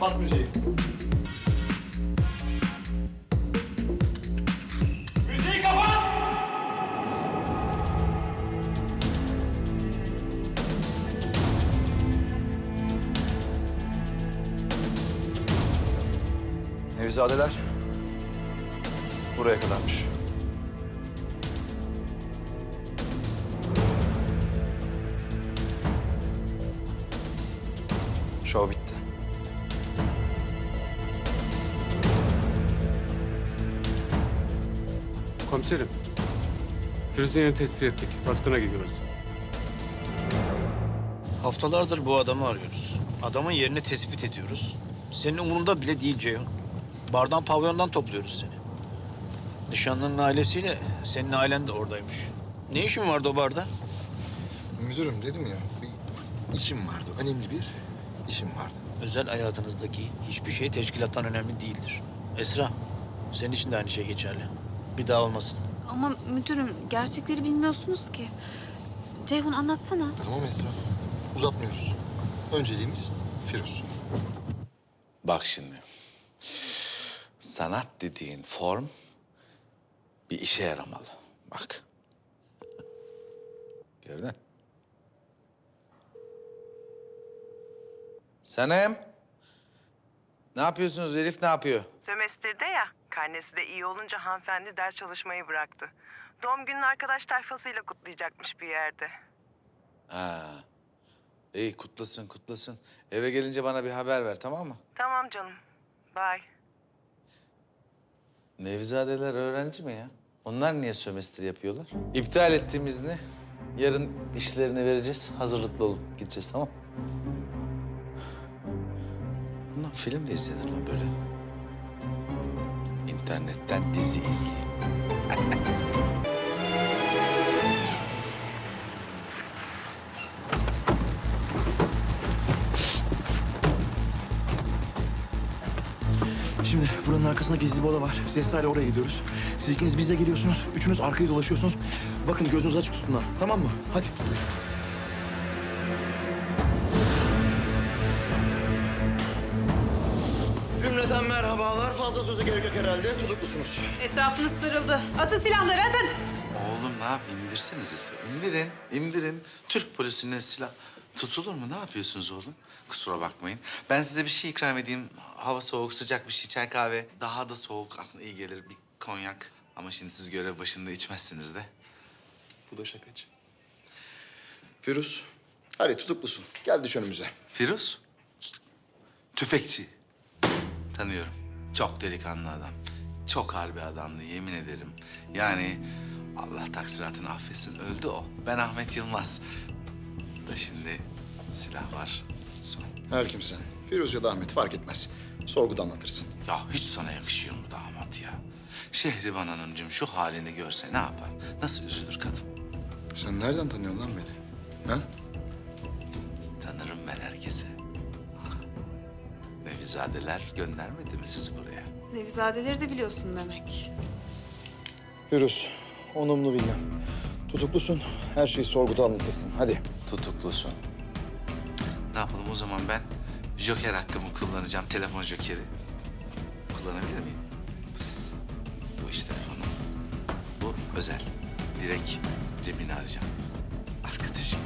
Kapat müziği. Müziği kapat! Nevizadeler. Buraya kadarmış. Şov bitti. Komiserim. Firuze'yi tespit ettik. Baskına gidiyoruz. Haftalardır bu adamı arıyoruz. Adamın yerini tespit ediyoruz. Senin umurunda bile değil Ceyhun. Bardan pavyondan topluyoruz seni. Nişanlının ailesiyle senin ailen de oradaymış. Ne işin vardı o barda? Müdürüm dedim ya, bir işim vardı. Önemli bir işim vardı. Özel hayatınızdaki hiçbir şey teşkilattan önemli değildir. Esra, senin için de aynı şey geçerli. Bir daha olmasın. Ama müdürüm gerçekleri bilmiyorsunuz ki. Ceyhun anlatsana. Tamam Esra, uzatmıyoruz. Önceliğimiz Firuz. Bak şimdi. Sanat dediğin form bir işe yaramalı. Bak. Gördün? Sanem. Ne yapıyorsunuz? Elif ne yapıyor? Sömestr'de ya, karnesi de iyi olunca hanımefendi ders çalışmayı bıraktı. Doğum gününü arkadaş tayfasıyla kutlayacakmış bir yerde. Ha. İyi kutlasın kutlasın. Eve gelince bana bir haber ver tamam mı? Tamam canım, bye. Nevizadeler öğrenci mi ya? Onlar niye sömestr yapıyorlar? İptal ettiğimiz ne? Yarın işlerini vereceğiz. Hazırlıklı olun. Gideceğiz tamam Bundan film de izlenir lan böyle. İnternetten dizi izleyeyim. Şimdi buranın arkasında gizli bir oda var. Biz Esra oraya gidiyoruz. Siz ikiniz bizle geliyorsunuz. Üçünüz arkayı dolaşıyorsunuz. Bakın gözünüzü açık tutun ha. Tamam mı? Hadi. Cümleten merhabalar. Fazla söze gerek yok herhalde. Tutuklusunuz. Etrafınız sarıldı. Atın silahları atın. Oğlum ne yap? İndirsenize siz. İndirin, indirin. Türk polisine silah tutulur mu? Ne yapıyorsunuz oğlum? Kusura bakmayın. Ben size bir şey ikram edeyim. Hava soğuk, sıcak bir şey, çay kahve. Daha da soğuk aslında iyi gelir bir konyak. Ama şimdi siz görev başında içmezsiniz de. Bu da şakacı. Firuz, hadi tutuklusun. Gel düş önümüze. Firuz? Tüfekçi. Tanıyorum. Çok delikanlı adam. Çok harbi adamdı yemin ederim. Yani Allah taksiratını affetsin. Öldü o. Ben Ahmet Yılmaz. Da şimdi silah var. Son. Her kimsen. Firuz ya da Ahmet fark etmez. Sorguda anlatırsın. Ya hiç sana yakışıyor mu damat ya? Şehriban Hanımcığım şu halini görse ne yapar? Nasıl üzülür kadın? Sen nereden tanıyorsun lan beni? Ha? Tanırım ben herkesi. Nevizadeler göndermedi mi sizi buraya? Nevizadeleri de biliyorsun demek. Firuz, onumlu bilmem. Tutuklusun. Her şeyi sorguda anlatırsın. Hadi. tutuklusun. Ne yapalım o zaman ben joker hakkımı kullanacağım. Telefon jokeri. Kullanabilir miyim? Bu iş telefonu. Bu özel. Direkt cebini arayacağım. Arkadaşım.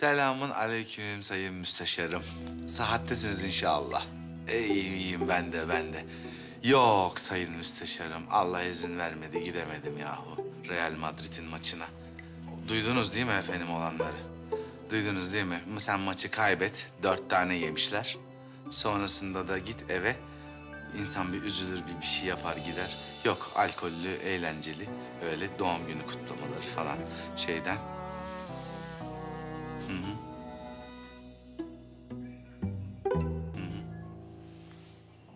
Selamun aleyküm sayın müsteşarım. Sıhhattesiniz inşallah. İyiyim iyiyim ben de ben de. Yok sayın müsteşarım. Allah izin vermedi gidemedim yahu. Real Madrid'in maçına. Duydunuz değil mi efendim olanları? Duydunuz değil mi? Sen maçı kaybet. Dört tane yemişler. Sonrasında da git eve. İnsan bir üzülür, bir, bir şey yapar gider. Yok alkollü, eğlenceli. Öyle doğum günü kutlamaları falan şeyden.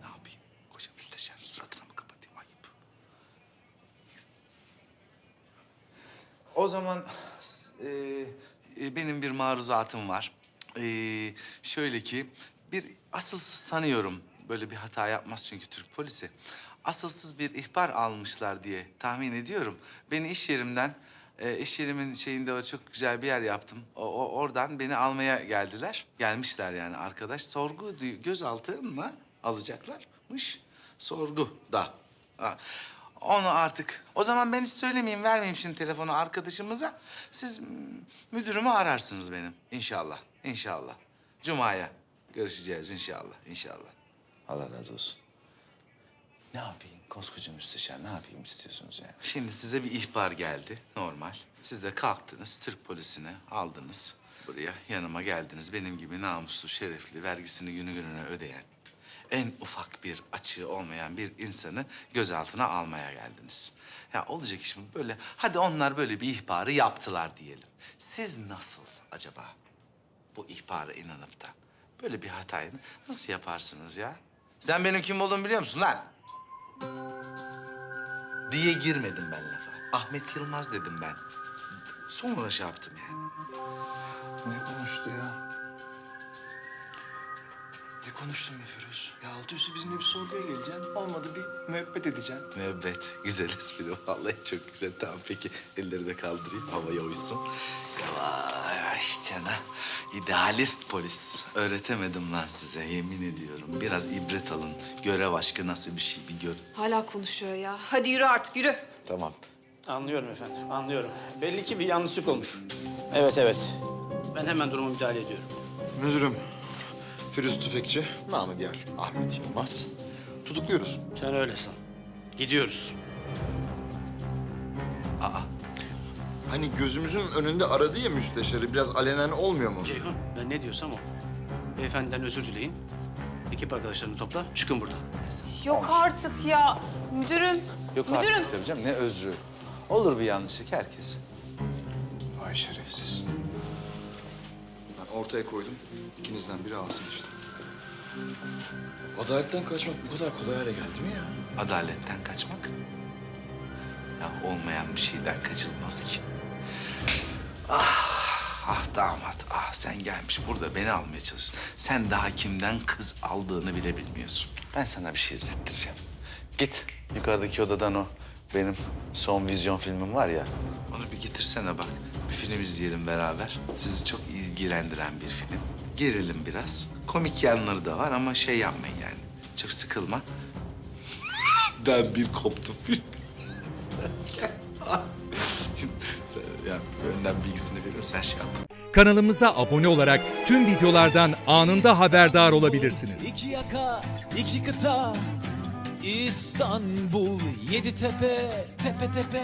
Ne yapayım? Koca müsteşar suratına mı kapatayım? Ayıp. O zaman e, e, benim bir maruzatım var. E, şöyle ki bir asılsız sanıyorum. Böyle bir hata yapmaz çünkü Türk polisi. Asılsız bir ihbar almışlar diye tahmin ediyorum. Beni iş yerimden E, iş yerimin şeyinde o çok güzel bir yer yaptım. O, o- oradan beni almaya geldiler. Gelmişler yani arkadaş. Sorgu gözaltına alacaklarmış. Sorgu da. Onu artık. O zaman ben hiç söylemeyeyim, vermeyeyim şimdi telefonu arkadaşımıza. Siz müdürümü ararsınız benim. İnşallah, inşallah. Cuma'ya görüşeceğiz inşallah, inşallah. Allah razı olsun. Ne yapayım? Koskoca müsteşar ne yapayım istiyorsunuz yani? Şimdi size bir ihbar geldi normal. Siz de kalktınız Türk polisine aldınız. Buraya yanıma geldiniz. Benim gibi namuslu, şerefli, vergisini günü gününe ödeyen... ...en ufak bir açığı olmayan bir insanı gözaltına almaya geldiniz. Ya olacak iş mi böyle? Hadi onlar böyle bir ihbarı yaptılar diyelim. Siz nasıl acaba bu ihbara inanıp da böyle bir hatayı nasıl yaparsınız ya? Sen benim kim olduğumu biliyor musun lan? Diye girmedim ben lafa. Ahmet Yılmaz dedim ben. Sonra şey yaptım yani. Ne konuştu ya? Ne konuştun be Firuz? Ya altı üstü bizimle bir sorguya geleceksin. Olmadı bir müebbet edeceksin. Müebbet. Güzel espri. Vallahi çok güzel. Tamam peki. Elleri de kaldırayım. Havaya uysun. Yavaş cana. İdealist polis. Öğretemedim lan size. Yemin ediyorum. Biraz ibret alın. Görev aşkı nasıl bir şey bir gör. Hala konuşuyor ya. Hadi yürü artık yürü. Tamam. Anlıyorum efendim, anlıyorum. Belli ki bir yanlışlık olmuş. Evet, evet. Ben hemen durumu müdahale ediyorum. Müdürüm, Firuz Tüfekçi, namı diğer Ahmet Yılmaz. Tutukluyoruz. Sen öyle san. Gidiyoruz. Hani gözümüzün önünde aradı ya müsteşarı, biraz alenen olmuyor mu? Ceyhun, ben ne diyorsam o. Beyefendiden özür dileyin. Ekip arkadaşlarını topla, çıkın buradan. Yok artık ya. Müdürüm. Yok Müdürüm. artık tabii canım. Ne özrü. Olur bir yanlışlık herkes. Vay şerefsiz. Ortaya koydum, ikinizden biri alsın işte. Adaletten kaçmak bu kadar kolay hale geldi mi ya? Adaletten kaçmak? Ya olmayan bir şeyden kaçılmaz ki. Ah, ah damat, ah sen gelmiş burada beni almaya çalışıyorsun. Sen daha kimden kız aldığını bile bilmiyorsun. Ben sana bir şey izlettireceğim. Git yukarıdaki odadan o benim son vizyon filmim var ya. Onu bir getirsene bak. Bir film izleyelim beraber. Sizi çok ilgilendiren bir film. Gerilim biraz. Komik yanları da var ama şey yapmayın yani. Çok sıkılma. ben bir koptum film. sen ya önden bilgisini veriyorum sen şey yap. kanalımıza abone olarak tüm videolardan anında haberdar olabilirsiniz. İki yaka, iki kıta, İstanbul, yedi tepe, tepe tepe.